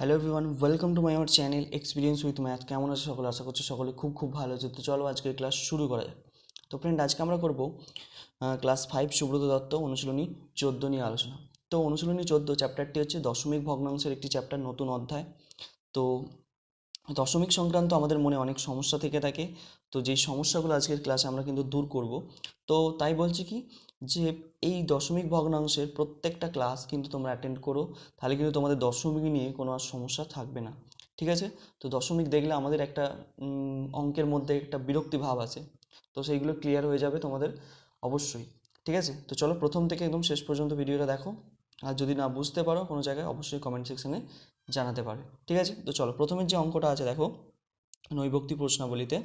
Hello everyone welcome to my our channel experience with math কেমন আছে সকলে? আশা করছি সকলে খুব খুব ভালো আছে। তো চলো আজকের ক্লাস শুরু করা যাক। তো ফ্রেন্ড আজকে আমরা করব ক্লাস ফাইভ সুব্রত দত্ত, অনুশীলনী চোদ্দ নিয়ে আলোচনা। তো অনুশীলনী চোদ্দ চ্যাপ্টারটি হচ্ছে দশমিক ভগ্নাংশের একটি চ্যাপ্টার নতুন অধ্যায়। তো দশমিক সংক্রান্ত আমাদের মনে অনেক সমস্যা থেকে থাকে। তো যেই সমস্যাগুলো আজকের ক্লাসে আমরা কিন্তু দূর করব। তো তাই বলছি কি যে এই দশমিক ভগ্নাংশের প্রত্যেকটা ক্লাস কিন্তু তোমরা অ্যাটেন্ড করো, তাহলে কিন্তু তোমাদের দশমিক নিয়ে কোনো আর সমস্যা থাকবে না। ঠিক আছে? তো দশমিক দেখলে আমাদের একটা অঙ্কের মধ্যে একটা বিরক্তি ভাব আছে। তো সেইগুলো ক্লিয়ার হয়ে যাবে তোমাদের অবশ্যই। ঠিক আছে? তো চলো প্রথম থেকে একদম শেষ পর্যন্ত ভিডিওটা দেখো। আর যদি না বুঝতে পারো কোনো জায়গায়, অবশ্যই কমেন্ট সেকশানে জানাতে পারবে ঠিক আছে? তো চলো প্রথমের যে অঙ্কটা আছে দেখো। নৈবক্তি প্রশ্নাবলীতে।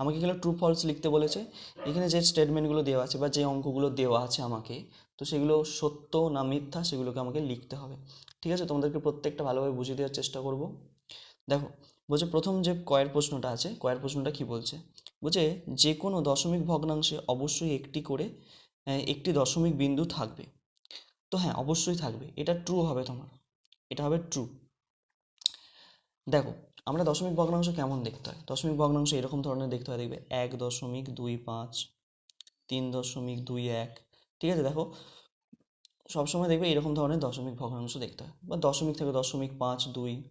আমাকে এখানে ট্রু ফলস লিখতে বলেছে। এখানে যে স্টেটমেন্টগুলো দেওয়া আছে বা যে অঙ্কগুলো দেওয়া আছে আমাকে, তো সেগুলো সত্য না মিথ্যা সেগুলোকে আমাকে লিখতে হবে। ঠিক আছে? তোমাদেরকে প্রত্যেকটা ভালোভাবে বুঝিয়ে দেওয়ার চেষ্টা করব। দেখো, বলছে প্রথম যে কয়ের প্রশ্নটা আছে, কয়ের প্রশ্নটা কি বলছে? বলছে, যে কোনো দশমিক ভগ্নাংশে অবশ্যই একটি করে একটি দশমিক বিন্দু থাকবে। তো হ্যাঁ অবশ্যই থাকবে। এটা ট্রু হবে তোমার। এটা হবে ট্রু দেখো আমরা দশমিক ভগ্নাংশ কেমন দেখতে হয়? দশমিক ভগ্নাংশ এরকম ধরনের দেখতে হয়, দেখবে এক দশমিক দুই পাঁচ, তিন দশমিক দুই এক, ঠিক আছে? দেখো, সবসময় দেখবে এরকম ধরনের দশমিক ভগ্নাংশ দেখতে হয়। বা দশমিক থেকে দশমিক পাঁচ দুই,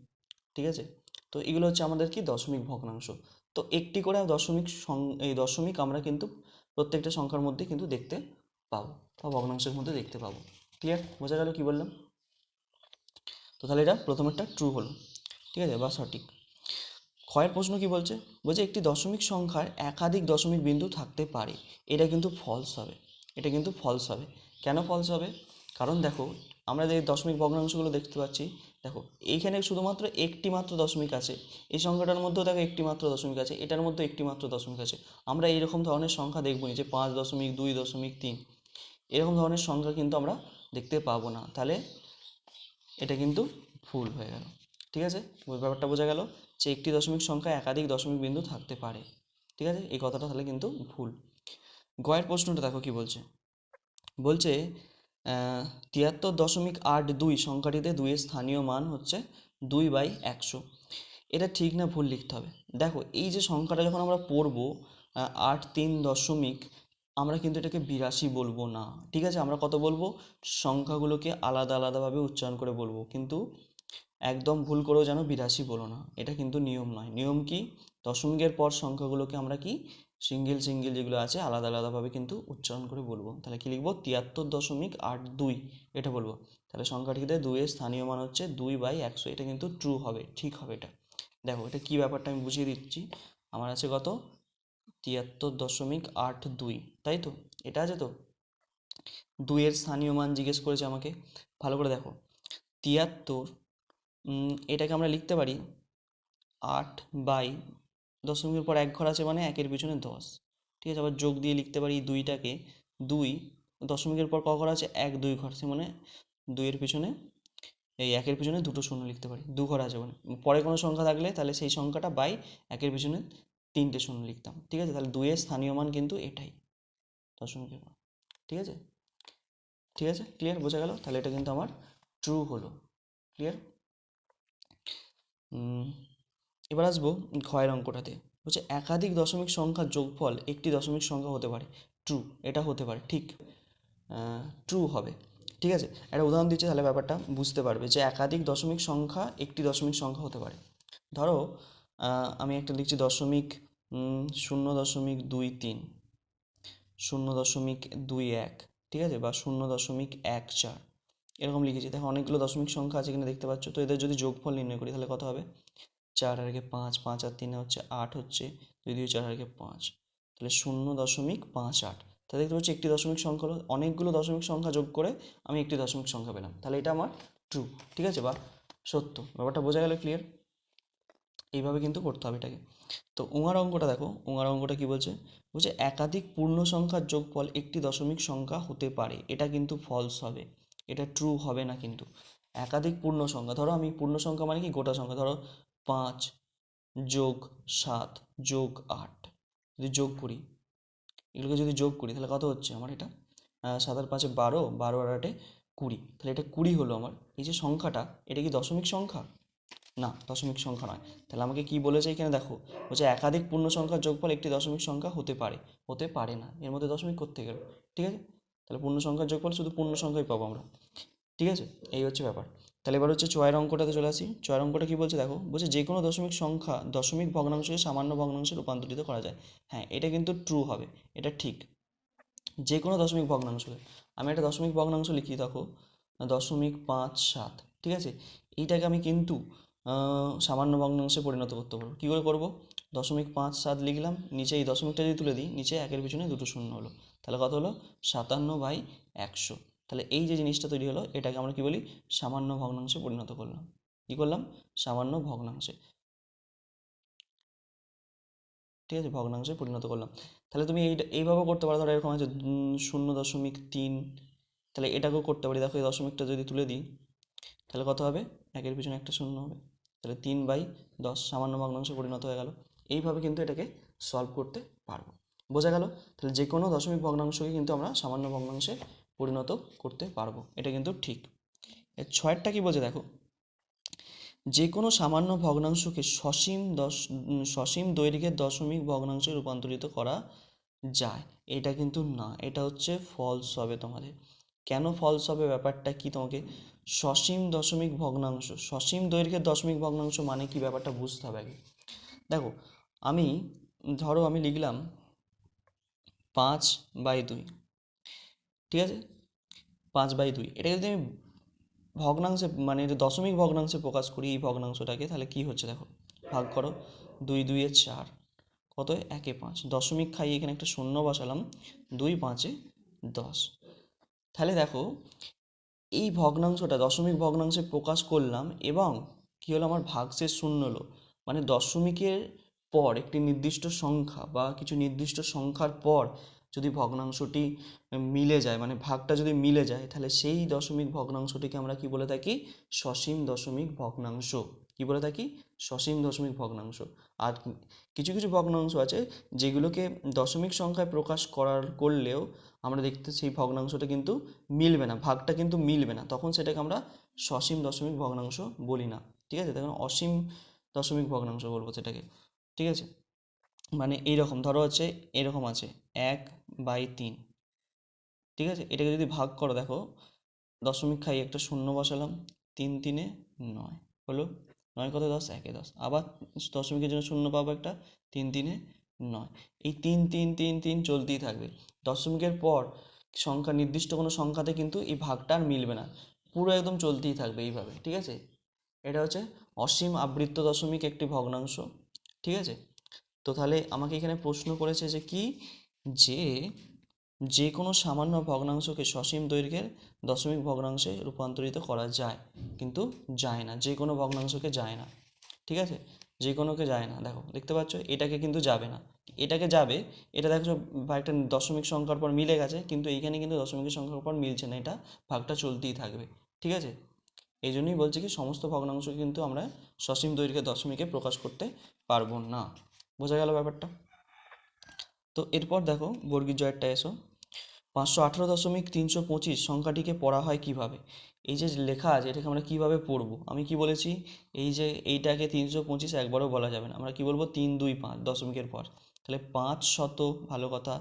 ঠিক আছে? তো এগুলো হচ্ছে আমাদের কি? দশমিক ভগ্নাংশ। তো একটি করে দশমিক সং- এই দশমিক আমরা কিন্তু প্রত্যেকটা সংখ্যার মধ্যে কিন্তু দেখতে পাবো, বা ভগ্নাংশের মধ্যে দেখতে পাবো। ক্লিয়ার বোঝা গেল কি বললাম? তো তাহলে এটা প্রথমেরটা ট্রু হলো, ঠিক আছে? বা সঠিক। ক্ষয়ের প্রশ্ন কি বলছে? বলছে একটি দশমিক সংখ্যার একাধিক দশমিক বিন্দু থাকতে পারে। এটা কিন্তু ফলস হবে। এটা কিন্তু ফলস হবে। কেন ফলস হবে? কারণ দেখো, আমরা যে দশমিক ভগ্নাংশগুলো দেখতে পাচ্ছি, দেখো, এইখানে শুধুমাত্র একটি মাত্র দশমিক আছে। এই সংখ্যাটার মধ্যেও দেখো একটি মাত্র দশমিক আছে, এটার মধ্যে একটি মাত্র দশমিক আছে। আমরা এইরকম ধরনের সংখ্যা দেখবই যে পাঁচ দশমিক, দুই দশমিক, তিন। এরকম ধরনের সংখ্যা কিন্তু আমরা দেখতে পাবো না। তাহলে এটা কিন্তু ভুল হয়ে গেল। ঠিক আছে? ব্যাপারটা বোঝা গেল। যে একটি দশমিক সংখ্যা একাধিক দশমিক বিন্দু থাকতে পারে। ঠিক আছে? এই কথাটা তাহলে কিন্তু ভুল। গয়ের প্রশ্নটা দেখো কি বলছে? বলছে তিয়াত্তর দশমিক আট দুই সংখ্যাটিতে দুইয়ের স্থানীয় মান হচ্ছে দুই বাই একশো। এটা ঠিক না ভুল লিখতে হবে। দেখো, এই যে সংখ্যাটা যখন আমরা পড়ব আট তিন দশমিক, আমরা কিন্তু এটাকে বিরাশি বলব না। ঠিক আছে? আমরা কত বলব? সংখ্যাগুলোকে আলাদা আলাদাভাবে উচ্চারণ করে বলব। কিন্তু একদম ভুল করেও যেন বিরাশি বলো না। এটা কিন্তু নিয়ম নয়। নিয়ম কি? দশমিকের পর সংখ্যাগুলোকে আমরা কি? সিঙ্গেল সিঙ্গেল যেগুলো আছে, আলাদা আলাদাভাবে কিন্তু উচ্চারণ করে বলব। তাহলে কি লিখব? তিয়াত্তর দশমিক আট দুই এটা বলব। তাহলে সংখ্যাটিতে দুইয়ের স্থানীয় মান হচ্ছে দুই বাই একশো। এটা কিন্তু ট্রু হবে, ঠিক হবে এটা। দেখো, এটা কী ব্যাপারটা আমি বুঝিয়ে দিচ্ছি? আমার আছে কত? তিয়াত্তর দশমিক আট দুই, তাই তো? এটা আছে তো? দুইয়ের স্থানীয় মান জিজ্ঞেস করেছে আমাকে। ভালো করে দেখো। তিয়াত্তর এটাকে আমরা লিখতে পারি আট বাই দশমিকের পর এক ঘর আছে মানে একের পিছনে দশ। ঠিক আছে, আবার যোগ দিয়ে লিখতে পারি দুইটাকে দুই, দশমিকের পর ক ঘর আছে? এক, দুই ঘর সে মানে দুইয়ের পিছনে এই একের পিছনে দুটো শূন্য লিখতে পারি। দু ঘর আছে মানে। পরে কোনো সংখ্যা থাকলে তাহলে সেই সংখ্যাটা বাই একের পিছনে তিনটে শূন্য লিখতাম। ঠিক আছে, তাহলে দুইয়ের স্থানীয় মান কিন্তু এটাই দশমিকের পর। ঠিক আছে? ঠিক আছে? ক্লিয়ার বোঝা গেল? তাহলে এটা কিন্তু আমার ট্রু হলো। ক্লিয়ার এবার আসব ক্ষয়ের অঙ্কটাতে। বলছে, একাধিক দশমিক সংখ্যার যোগফল একটি দশমিক সংখ্যা হতে পারে। ট্রু এটা হতে পারে, ঠিক। ট্রু হবে। ঠিক আছে? একটা উদাহরণ দিচ্ছি তাহলে ব্যাপারটা, বুঝতে পারবে যে একাধিক দশমিক সংখ্যা একটি দশমিক সংখ্যা হতে পারে। ধরো আমি একটা লিখছি দশমিক শূন্য দশমিক দুই তিন, শূন্য দশমিক দুই এক, ঠিক আছে? বা শূন্য দশমিক এক চার। এরকম লিখেছি। দেখো অনেকগুলো দশমিক সংখ্যা আছে এখানে দেখতে পাচ্ছ। তো এদের যদি যোগফল নির্ণয় করি তাহলে কত হবে? চার একে পাঁচ পাঁচ আর তিনে হচ্ছে আট হচ্ছে দুই দুই চার আর একে পাঁচ। তাহলে শূন্য দশমিক পাঁচ আট। তাহলে দেখতে পাচ্ছি একটি দশমিক সংখ্যা হলো, অনেকগুলো দশমিক সংখ্যা যোগ করে আমি একটি দশমিক সংখ্যা পেলাম। তাহলে এটা আমার ট্রু ঠিক আছে? বা সত্য, ব্যাপারটা বোঝা গেল ক্লিয়ার এইভাবে কিন্তু করতে হবে এটাকে। তো উঙার অঙ্কটা দেখো উঙার অঙ্কটা কি বলছে? বলছে একাধিক পূর্ণ সংখ্যার যোগফল একটি দশমিক সংখ্যা হতে পারে, এটা কিন্তু ফলস হবে। এটা ট্রু হবে না কিন্তু। একাধিক পূর্ণ সংখ্যা, ধরো আমি পূর্ণ সংখ্যা মানে কি? গোটা সংখ্যা, ধরো পাঁচ যোগ সাত যোগ আট। যদি যোগ করি, এগুলোকে যদি যোগ করি, তাহলে কত হচ্ছে আমার এটা? সাত আর পাঁচে বারো বারো আর আটে কুড়ি। তাহলে এটা কুড়ি হলো আমার। এই যে সংখ্যাটা, এটা কি দশমিক সংখ্যা? না, দশমিক সংখ্যা নয়। তাহলে আমাকে কি বলেছে এখানে দেখো? বলছে একাধিক পূর্ণ সংখ্যার যোগফল একটি দশমিক সংখ্যা হতে পারে। হতে পারে না। এর মধ্যে দশমিক করতে গেল ঠিক আছে? তাহলে পূর্ণ সংখ্যার যোগফল শুধু পূর্ণ সংখ্যাই পাবো আমরা। ঠিক আছে? এই হচ্ছে ব্যাপার। তাহলে এবার হচ্ছে ছয়ের অঙ্কটাতে চলে আসি। ছয়ের অঙ্কটা কি বলছে দেখো? বলছে যে কোনো দশমিক সংখ্যা দশমিক ভগ্নাংশকে সামান্য ভগ্নাংশে রূপান্তরিত করা যায়। হ্যাঁ এটা কিন্তু ট্রু হবে। এটা ঠিক। যে কোনো দশমিক ভগ্নাংশকে আমি একটা দশমিক ভগ্নাংশ লিখি দেখো। দশমিক পাঁচ সাত। ঠিক আছে? এইটাকে আমি কিন্তু সামান্য ভগ্নাংশে পরিণত করতে পারব। কী করে করব? দশমিক পাঁচ সাত লিখলাম। নিচে এই দশমিকটা যদি তুলে দিই, নিচে একের পিছনে দুটো শূন্য হলো। তাহলে কত হলো? সাতান্ন বাই একশো। তাহলে এই যে জিনিসটা তৈরি হলো, এটাকে আমরা কি বলি? সামান্য ভগ্নাংশে পরিণত করলাম। কী করলাম? সামান্য ভগ্নাংশে। ঠিক আছে, ভগ্নাংশে পরিণত করলাম। তাহলে তুমি এইটা এইভাবেও করতে পারো। ধরো এরকম আছে শূন্য দশমিক তিন। তাহলে এটাকেও করতে পারি। দেখো এই দশমিকটা যদি তুলে দিই, তাহলে কত হবে? একের পিছনে একটা শূন্য হবে। তাহলে তিন বাই দশ, সামান্য ভগ্নাংশে পরিণত হয়ে গেল। এইভাবে কিন্তু এটাকে সলভ করতে পারব। বোঝা গেল? তাহলে যে কোনো দশমিক ভগ্নাংশকে কিন্তু আমরা সামান্য ভগ্নাংশে পরিণত করতে পারব। এটা কিন্তু ঠিক। এর ছয়েরটা কি বোঝে দেখো? যে কোনো সামান্য ভগ্নাংশকে সসীম দশ, সসীম দৈর্ঘ্যের দশমিক ভগ্নাংশে রূপান্তরিত করা যায়। এটা কিন্তু না। এটা হচ্ছে ফলস হবে তোমাদের। কেন ফলস হবে ব্যাপারটা কি তোমাকে? সসীম দশমিক ভগ্নাংশ, সসীম দৈর্ঘ্যের দশমিক ভগ্নাংশ মানে কি ব্যাপারটা বুঝতে হবে আগে। দেখো, আমি, ধরো আমি লিখলাম পাঁচ বাই দুই। ঠিক আছে? পাঁচ বাই দুই। এটা যদি আমি ভগ্নাংশে মানে দশমিক ভগ্নাংশে প্রকাশ করি এই ভগ্নাংশটাকে, তাহলে কি হচ্ছে দেখো? ভাগ করো। দুই দুইয়ে চার। কত? একে পাঁচ। দশমিক খাইয়ে এখানে একটা শূন্য বসালাম। দুই পাঁচে দশ। তাহলে দেখো, এই ভগ্নাংশটা, দশমিক ভগ্নাংশে প্রকাশ করলাম এবং কী হলো? আমার ভাগশেষ শূন্য হলো। মানে দশমিকের পর, একটি নির্দিষ্ট সংখ্যা বা কিছু নির্দিষ্ট সংখ্যার পর যদি ভগ্নাংশটি মিলে যায় মানে ভাগটা যদি মিলে যায়, তাহলে সেই দশমিক ভগ্নাংশটিকে আমরা কি বলে থাকি? সসীম দশমিক ভগ্নাংশ। কি বলে থাকি? সসীম দশমিক ভগ্নাংশ। আর কিছু কিছু ভগ্নাংশ আছে যেগুলোকে দশমিক সংখ্যায় প্রকাশ করার, করলেও আমরা দেখতে, সেই ভগ্নাংশটা কিন্তু মিলবে না, ভাগটা কিন্তু মিলবে না। তখন সেটাকে আমরা সসীম দশমিক ভগ্নাংশ বলি না। ঠিক আছে? তখন অসীম দশমিক ভগ্নাংশ বলব সেটাকে। ঠিক আছে? মানে এইরকম, ধরো হচ্ছে এরকম আছে, এক বাই তিন। ঠিক আছে? এটাকে যদি ভাগ করো, দেখো, দশমিক খাই একটা শূন্য বসালাম, তিন তিনে নয়। হলো? নয় কত দশ? একে দশ। আবার দশমিকের জন্য শূন্য পাবো একটা, তিন তিনে নয়। এই তিন তিন তিন তিন চলতেই থাকবে। দশমিকের পর সংখ্যা, নির্দিষ্ট কোনো সংখ্যাতে কিন্তু এই ভাগটা আর মিলবে না। পুরো একদম চলতেই থাকবে এইভাবে। ঠিক আছে? এটা হচ্ছে অসীম আবৃত্ত দশমিক একটি ভগ্নাংশ। ঠিক আছে? তো তাহলে আমাকে এখানে প্রশ্ন করেছে যে কি? যে যে কোনো সামান্য ভগ্নাংশকে সসীম দৈর্ঘ্যের দশমিক ভগ্নাংশে রূপান্তরিত করা যায়, কিন্তু যায় না। যে কোনো ভগ্নাংশকে যায় না। ঠিক আছে? যে কোনোকে যায় না। দেখো, দেখতে পাচ্ছ? এটাকে কিন্তু যাবে না। এটাকে যাবে, এটা দেখছ একটা দশমিক সংখ্যার পর মিলে গেছে, কিন্তু এইখানে কিন্তু দশমিকের সংখ্যার পর মিলছে না। এটা ভাগটা চলতেই থাকবে। ঠিক আছে? এই জন্যই বলছি কি, সমস্ত ভগ্নাংশ কিন্তু আমরা সসীম দৈর্ঘ্যের দশমিকে প্রকাশ করতে পারব না। বোঝা গেল ব্যাপারটা? তো এরপর দেখো, বর্গীর জয়েরটা এসো। পাঁচশো আঠেরো দশমিক তিনশো পঁচিশ সংখ্যাটিকে পড়া হয় কীভাবে? এই যে লেখা আছে, এটাকে আমরা কীভাবে পড়ব? আমি কি বলেছি? এই যে এইটাকে তিনশো পঁচিশ একবারও বলা যাবে না। আমরা কি বলব? তিন, দুই, পাঁচ দশমিকের পর। তাহলে পাঁচ শত, ভালো কথা,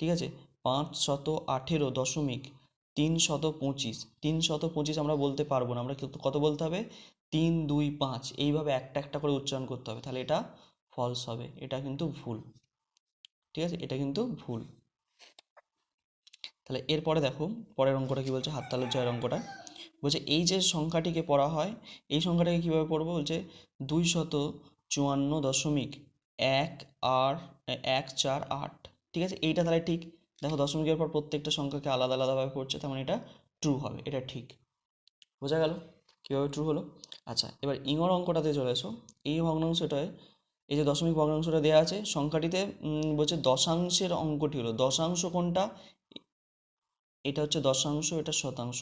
ঠিক আছে? পাঁচ শত আঠেরো দশমিক তিন শত পঁচিশ তিন শত পঁচিশ আমরা বলতে পারব না, আমরা কত বলতে হবে? তিন, দুই, পাঁচ, এইভাবে একটা একটা করে উচ্চারণ করতে হবে, তাহলে এটা ফলস হবে, এটা কিন্তু ভুল, ঠিক আছে? এটা কিন্তু ভুল, তাহলে এরপরে দেখো, পরের অঙ্কটা কি বলছে? হাততালের জয়ের অঙ্কটা, বলছে এই যে সংখ্যাটিকে পড়া হয়, এই সংখ্যাটাকে কীভাবে পড়ব? বলছে দুই শত চুয়ান্ন দশমিক এক আর, এক, চার, আট, ঠিক আছে? এইটা তাহলে ঠিক দেখো দশমিকের পর প্রত্যেকটা সংখ্যাকে আলাদা আলাদাভাবে পড়ছে, তার মানে এটা ট্রু হবে, এটা ঠিক। বোঝা গেল? কীভাবে ট্রু হলো? আচ্ছা এবার ইঙর অঙ্কটাতে চলে এসো। এই ভগ্নাংশটায়, এই যে দশমিক ভগ্নাংশটা দেওয়া আছে, সংখ্যাটিতে বলছে দশাংশের অঙ্কটি হলো, দশাংশ কোনটা? এটা হচ্ছে দশাংশ, এটা শতাংশ।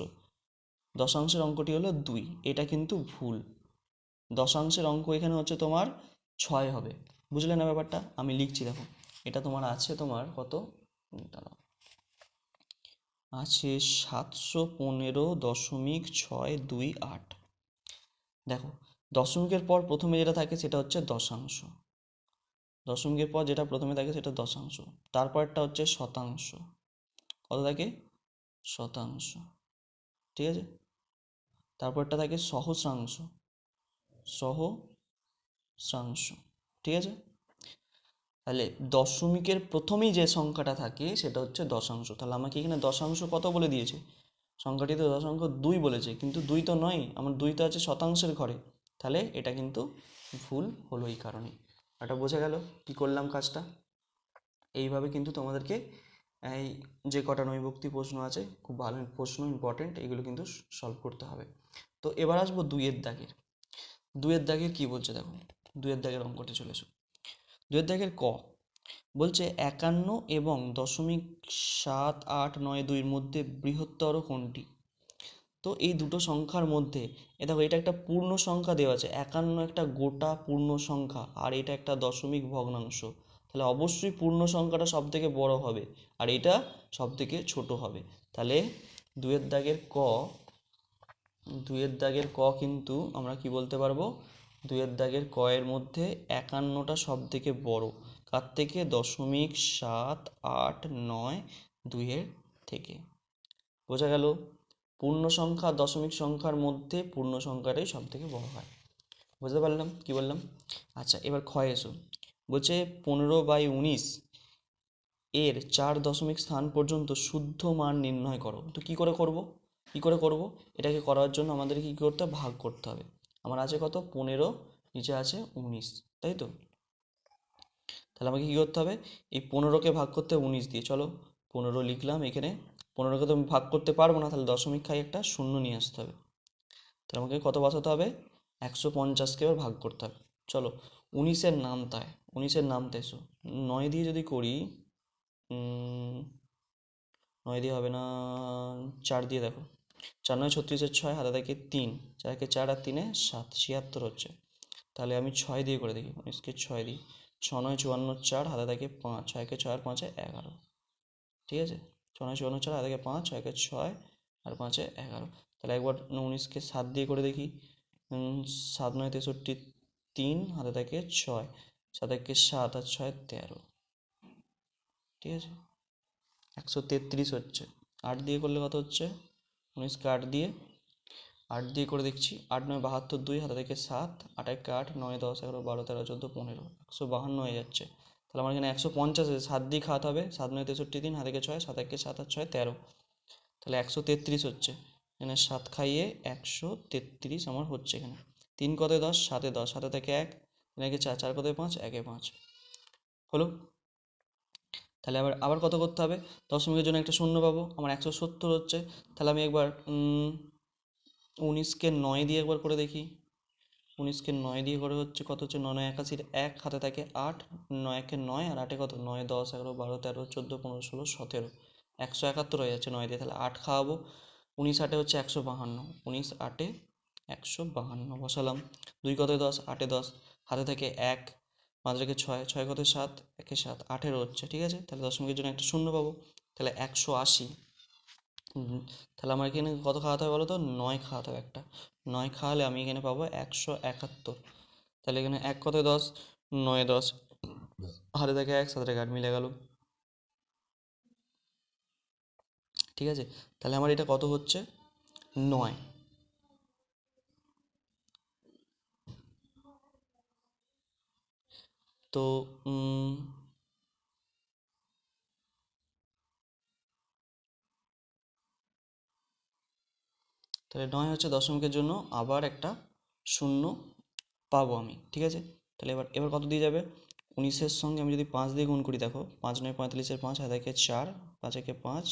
দশাংশের অঙ্কটি হলো দুই, এটা কিন্তু ভুল। দশাংশের অঙ্ক এখানে হচ্ছে তোমার ছয় হবে। বুঝলে না ব্যাপারটা? আমি লিখছি, দেখো। এটা তোমার আছে তোমার কত? দাঁড়াও আছে সাতশো পনেরো দশমিক ছয় দুই আট। দেখো, দশমিকের পর প্রথমে যেটা থাকে সেটা হচ্ছে দশাংশ। দশমিকের পর যেটা প্রথমে থাকে সেটা দশাংশ। তারপরটা হচ্ছে শতাংশ। কত থাকে? শতাংশ। ঠিক আছে? তারপরটা থাকে সহস্রাংশ। সহস্রাংশ। ঠিক আছে? তাহলে দশমিকের প্রথমেই যে সংখ্যাটা থাকে সেটা হচ্ছে দশাংশ। তাহলে আমাকে এখানে দশাংশ কত বলে দিয়েছে? সংখ্যাটি তো দশাংশ দুই বলেছে, কিন্তু দুই তো নয়, আমার দুই তো আছে শতাংশের ঘরে। তাহলে এটা কিন্তু ভুল হলো এই কারণে। এটা বোঝা গেল, কি করলাম কাজটা? এইভাবে কিন্তু তোমাদেরকে এই যে কটা নৈবক্তি প্রশ্ন আছে, খুব ভালো প্রশ্ন ইম্পর্টেন্ট এগুলো কিন্তু সলভ করতে হবে। তো এবার আসব দুইয়ের দাগের। দুইয়ের দাগের কি বলছে দেখো? দুইয়ের দাগের অঙ্কটি চলে এসো। দুইয়ের দাগের ক। বলছে, একান্ন এবং দশমিক সাত আট নয় দুইয়ের মধ্যে বৃহত্তর কোনটি? তো এই দুটো সংখ্যার মধ্যে, এ দেখো, এটা একটা পূর্ণ সংখ্যা দেওয়া আছে। একান্ন একটা গোটা পূর্ণ সংখ্যা, আর এটা একটা দশমিক ভগ্নাংশ। তাহলে অবশ্যই পূর্ণ সংখ্যাটা সব থেকে বড় হবে, আর এটা সব থেকে ছোট হবে। তাহলে দুয়ের দাগের ক দুয়ের দাগের ক কিন্তু আমরা কি বলতে পারব? দুয়ের দাগের ক এর মধ্যে একান্নটা সব থেকে বড়। কার থেকে দশমিক সাত আট নয় দুইয়ের থেকে। বোঝা গেল, পূর্ণ সংখ্যা দশমিক সংখ্যার মধ্যে পূর্ণ সংখ্যাটাই সব থেকে বড় হয়। বুঝতে পারলাম? কি বললাম? আচ্ছা এবার ক্ষয় এসো। বলছে পনেরো বাই উনিশ এর চার দশমিক স্থান পর্যন্ত শুদ্ধ মান নির্ণয় করো। তো কি করে করব? কি করে করব? এটাকে করার জন্য আমাদের কি করতে হবে? ভাগ করতে হবে। আমার আছে কত? পনেরো, নিচে আছে উনিশ, তাই তো? তাহলে আমাকে কী করতে হবে? এই পনেরোকে ভাগ করতে উনিশ দিয়ে, চলো পনেরো লিখলাম এখানে, পনেরোকে তো আমি ভাগ করতে পারব না, তাহলে দশমিক খাই একটা শূন্য নিয়ে আসতে হবে। তাহলে আমাকে কত বসাতে হবে? একশো পঞ্চাশকে এবার ভাগ করতে হবে। চলো, উনিশের নামতায়, উনিশের নামতে এসো। নয় দিয়ে যদি করি নয় দিয়ে হবে না, চার দিয়ে দেখো। চার নয় ছত্রিশের ছয় হাতে থাকে তিন চারকে চার আর তিনে সাত, ছিয়াত্তর হচ্ছে। তাহলে আমি ছয় দিয়ে করে দেখি, উনিশকে ছয় দিই, ছ নয় চুয়ান্ন চার হাতে থাকে পাঁচ ছয়কে ছয় আর পাঁচে এগারো। ঠিক আছে? ছ নয় চুয়ান্ন চার হাতে থাকে পাঁচ ছয়কে ছয় আর পাঁচে এগারো। তাহলে একবার উনিশকে সাত দিয়ে করে দেখি সাত নয় তেষট্টি তিন হাতে থাকে ছয়, সাত একে সাত আর ছয় তেরো। ঠিক আছে? একশো তেত্রিশ হচ্ছে। আট দিয়ে করলে কত হচ্ছে? উনিশকে আট দিয়ে আট দিয়ে করে দেখছি। আট, নয়, বাহাত্তর, দুই হাতে থেকে সাত, আট, এক আট, নয়, দশ, এগারো, বারো, তেরো, চোদ্দ, পনেরো, একশো বাহান্ন হয়ে যাচ্ছে। তাহলে আমার এখানে একশো পঞ্চাশ সাত দিয়ে খাওয়াতে হবে। সাত, নয়, তেষট্টি দিন হাতে ছয়, সাত, একে সাত আর ছয়, তেরো। তাহলে একশো তেত্রিশ হচ্ছে। এখানে সাত খাইয়ে একশো তেত্রিশ আমার হচ্ছে এখানে। তিন কতে দশ, সাতে দশ, সাতে থেকে এক এখানে চার চার কতে পাঁচ, একে পাঁচ। হলো? তাহলে আবার আবার কত করতে হবে? দশমিকের জন্য একটা শূন্য পাবো, আমার একশো সত্তর হচ্ছে। তাহলে আমি একবার উনিশকে নয় দিয়ে একবার করে দেখি। উনিশকে নয় দিয়ে করে হচ্ছে কত হচ্ছে? নয় একাশির এক, হাতে থাকে আট। নয় একে নয় আর আটে কত? নয়, দশ, এগারো, বারো, তেরো, চোদ্দ, পনেরো, ষোলো, সতেরো। একশো একাত্তর হয়ে যাচ্ছে নয় দিয়ে, তাহলে আট খাওয়াবো। উনিশ আটে হচ্ছে একশো বাহান্ন। উনিশ আটে একশো বাহান্ন বসালাম। দুই কত দশ? আটে দশ। হাতে থেকে এক। পাঁচ রেখে ছয় ছয় কত সাত? একে সাত, আঠেরো হচ্ছে, ঠিক আছে? তাহলে দশমিকের জন্য একটা শূন্য পাবো। তাহলে একশো আশি। তাহলে আমার এখানে কত খাওয়াতে হবে বলো তো? নয় খাওয়াতে হবে একটা। নয় খাওয়ালে আমি এখানে পাবো একশো একাত্তর। তাহলে এখানে এক কত দশ? নয় দশ। হাতে থেকে এক সাত সাথে আট, মিলে গেল। ঠিক আছে? তাহলে আমার এটা কত হচ্ছে? নয়। তো তাহলে নয় হচ্ছে দশমিকের জন্য আবার একটা শূন্য পাবো আমি, ঠিক আছে? তাহলে এবার এবার কত দিয়ে যাবে? উনিশের সঙ্গে আমি যদি পাঁচ দিয়ে গুণ করি, দেখো, পাঁচ নয় পঁয়তাল্লিশের পাঁচ হাত একে চার, পাঁচ একে পাঁচ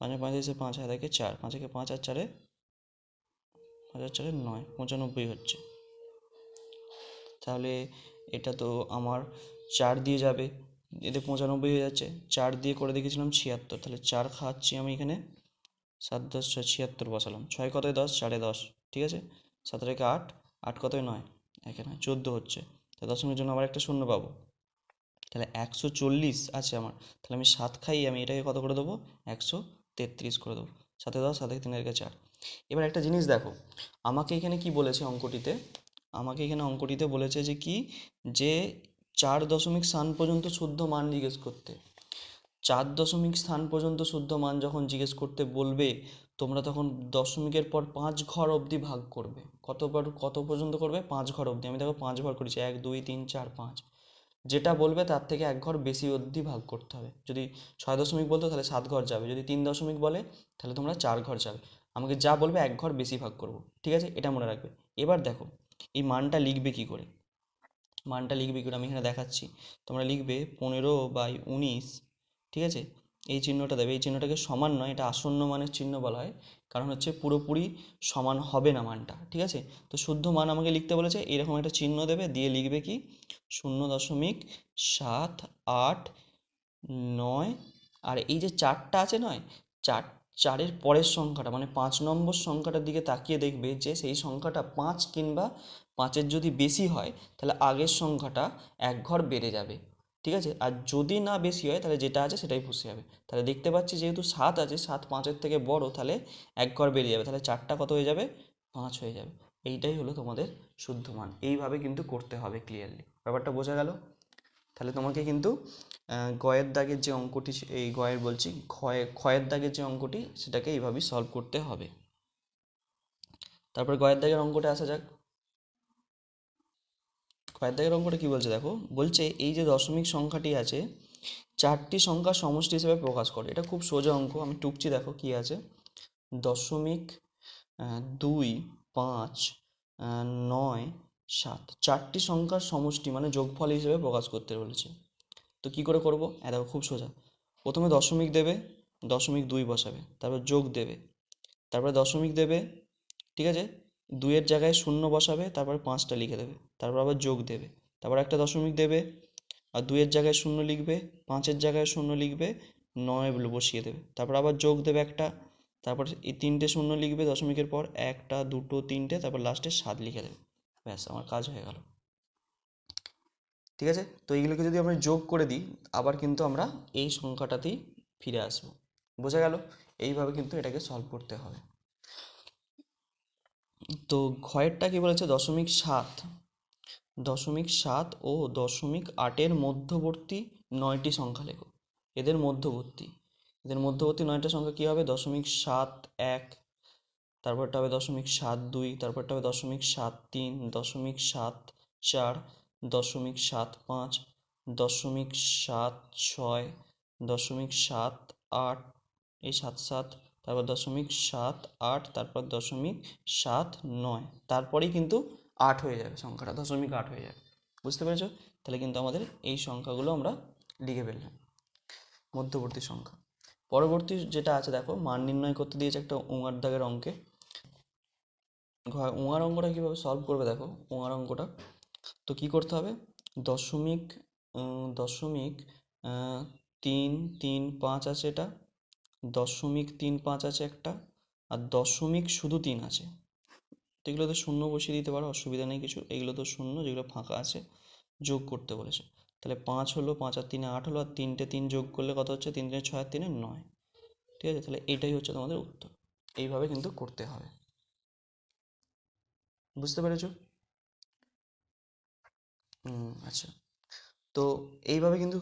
পাঁচ নয় পঁয়তাল্লিশের পাঁচ হাত একে চার, পাঁচ একে পাঁচ আর চারে, পাঁচ আর চারে নয়, পঁচানব্বই হচ্ছে। তাহলে এটা তো আমার চার দিয়ে যাবে। এতে পঁচানব্বই হয়ে যাচ্ছে। চার দিয়ে করে দেখেছিলাম ছিয়াত্তর। তাহলে চার খাচ্ছি আমি এখানে। সাত দশ ছয়, ছিয়াত্তর বসালাম। ছয় কতয় দশ? চারে দশ। ঠিক আছে? সাত রেখে আট। আট কতয়? নয়। একে নয় চোদ্দ হচ্ছে। তা দশমিকের জন্য আবার একটা শূন্য পাবো। তাহলে একশো চল্লিশ আছে আমার। তাহলে আমি সাত খাই আমি এটাকে কত করে দেবো? একশো তেত্রিশ করে দেবো। সাথে দশ সাথে তিন রেখে চার। এবার একটা জিনিস দেখো। আমাকে এখানে কি বলেছে অঙ্কটিতে? আমাকে এখানে অঙ্কটিতে বলেছে যে কি? যে চার দশমিক স্থান পর্যন্ত শুদ্ধ মান জিজ্ঞেস করতে। চার দশমিক স্থান পর্যন্ত শুদ্ধ মান যখন জিজ্ঞেস করতে বলবে, তোমরা তখন দশমিকের পর পাঁচ ঘর অবধি ভাগ করবে। কতবার কত পর্যন্ত করবে? পাঁচ ঘর অবধি। আমি দেখো পাঁচ ঘর করেছি। এক, দুই, তিন, চার, পাঁচ। যেটা বলবে তার থেকে এক ঘর বেশি অবধি ভাগ করতে হবে। যদি ছয় দশমিক বলতো তাহলে সাত ঘর যাবে। যদি তিন দশমিক বলে তাহলে তোমরা চার ঘর যাবে। আমাকে যা বলবে এক ঘর বেশি ভাগ করব। ঠিক আছে? এটা মনে রাখবে। এবার দেখো এই মানটা লিখবে কি করে? মানটা লিখবে কি করে? আমি এখানে দেখাচ্ছি। তোমরা লিখবে পনেরো বাই উনিশ, ঠিক আছে? এই চিহ্নটা দেবে। এই চিহ্নটাকে সমান নয়, এটা আসন্ন মানের চিহ্ন বলা হয়। কারণ হচ্ছে পুরোপুরি সমান হবে না মানটা, ঠিক আছে? তো শুদ্ধ মান আমাকে লিখতে বলেছে, এরকম একটা চিহ্ন দেবে, দিয়ে লিখবে কি? শূন্য দশমিক সাত আট নয়। আর এই যে চারটা আছে নয় চার চারের পরের সংখ্যাটা মানে পাঁচ নম্বর সংখ্যাটার দিকে তাকিয়ে দেখবে যে সেই সংখ্যাটা পাঁচ কিংবা পাঁচের যদি বেশি হয়, তাহলে আগের সংখ্যাটা এক ঘর বেড়ে যাবে। ঠিক আছে? আর যদি না বেশি হয়, তাহলে যেটা আছে সেটাই বসে যাবে। তাহলে দেখতে পাচ্ছি যেহেতু সাত আছে, সাত পাঁচের থেকে বড়, তাহলে এক ঘর বেড়ে যাবে। তাহলে চারটা কত হয়ে যাবে? পাঁচ হয়ে যাবে। এইটাই হলো তোমাদের শুদ্ধ মান। এইভাবে কিন্তু করতে হবে ক্লিয়ারলি ব্যাপারটা বোঝা গেল? তাহলে তোমাকে কিন্তু গয়ের দাগের যে অঙ্কটি এই গয়ের বলছি, ক্ষয় ক্ষয়ের দাগের যে অঙ্কটি সেটাকে এইভাবেই সলভ করতে হবে। তারপর গয়ের দাগের অঙ্কটা আসা যাক। গয়ের দাগের অঙ্কটা কি বলছে দেখো? বলছে এই যে দশমিক সংখ্যাটি আছে, চারটি সংখ্যার সমষ্টি হিসেবে প্রকাশ করে। এটা খুব সোজা অঙ্ক, আমি টুকছি, দেখো কি আছে। দশমিক দুই, পাঁচ নয়, সাত। চারটি সংখ্যার সমষ্টি মানে যোগফল হিসেবে প্রকাশ করতে বলেছে। তো কি করে করব? হ্যাঁ দেখো, খুব সোজা। প্রথমে দশমিক দেবে, দশমিক দুই বসাবে, তারপর যোগ দেবে। তারপরে দশমিক দেবে, ঠিক আছে? দুইয়ের জায়গায় শূন্য বসাবে, তারপরে পাঁচটা লিখে দেবে, তারপর আবার যোগ দেবে। তারপর একটা দশমিক দেবে, আর দুইয়ের জায়গায় শূন্য লিখবে, পাঁচের জায়গায় শূন্য লিখবে, নয় বসিয়ে দেবে। তারপর আবার যোগ দেবে একটা, তারপর এই তিনটে শূন্য লিখবে দশমিকের পর, একটা, দুটো, তিনটে, তারপর লাস্টে সাত লিখে দেবে। ব্যাস, আমার কাজ হয়ে গেল। ঠিক আছে? তো এইগুলোকে যদি আমরা যোগ করে দিই, আবার কিন্তু আমরা এই সংখ্যাটাতেই ফিরে আসব। বোঝা গেল? এইভাবে কিন্তু এটাকে সলভ করতে হবে। তো ঘয়েরটা কী বলেছে? দশমিক সাত। দশমিক সাত ও দশমিক আটের মধ্যবর্তী নয়টি সংখ্যা লেখো। এদের মধ্যবর্তী। এদের মধ্যবর্তী নয়টা সংখ্যা কী হবে? দশমিক সাত এক, তারপরটা হবে দশমিক সাত দুই, তারপরটা হবে দশমিক সাত তিন, দশমিক সাত চার দশমিক সাত পাঁচ, দশমিক সাত ছয়, দশমিক সাত আট, এই সাত সাত, তারপর দশমিক সাত আট, তারপর দশমিক সাত নয়, তারপরেই কিন্তু আট হয়ে যাবে সংখ্যাটা, দশমিক আট হয়ে যাবে। বুঝতে পেরেছ? তাহলে কিন্তু আমাদের এই সংখ্যাগুলো আমরা লিখে ফেললাম। মধ্যবর্তী সংখ্যা। পরবর্তী যেটা আছে, দেখো, মান নির্ণয় করতে দিয়েছে একটা উঙার দাগের অঙ্কে। উঙার অঙ্কটা কীভাবে সলভ করবে, দেখো, উঙার অঙ্কটা। তো কি করতে হবে? দশমিক দশমিক তিন তিন, পাঁচ আছে এটা। দশমিক, তিন, পাঁচ আছে একটা। আর দশমিক শুধু তিন আছে। তো এগুলোতে শূন্য বসিয়ে দিতে পারো, অসুবিধা নেই কিছু। এগুলো তো শূন্য, যেগুলো ফাঁকা আছে, যোগ করতে বলেছে। তাহলে পাঁচ হলো, পাঁচ আর তিনে আট হলো, আর তিনটে তিন যোগ করলে কত হচ্ছে? তিন তিনে ছয় আর তিনে নয়। ঠিক আছে? তাহলে এটাই হচ্ছে তোমাদের উত্তর। এইভাবে কিন্তু করতে হবে। বুঝতে পেরেছ? আচ্ছা। তো এইভাবে কিন্তু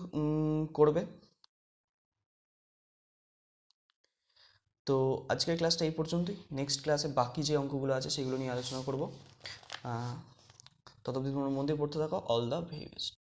করবে। তো আজকের ক্লাসটা এই পর্যন্তই। নেক্সট ক্লাসে বাকি যে অঙ্কগুলো আছে, সেগুলো নিয়ে আলোচনা করব। ততদিন তোমরা মন দিয়ে পড়তে থাকো। All the very best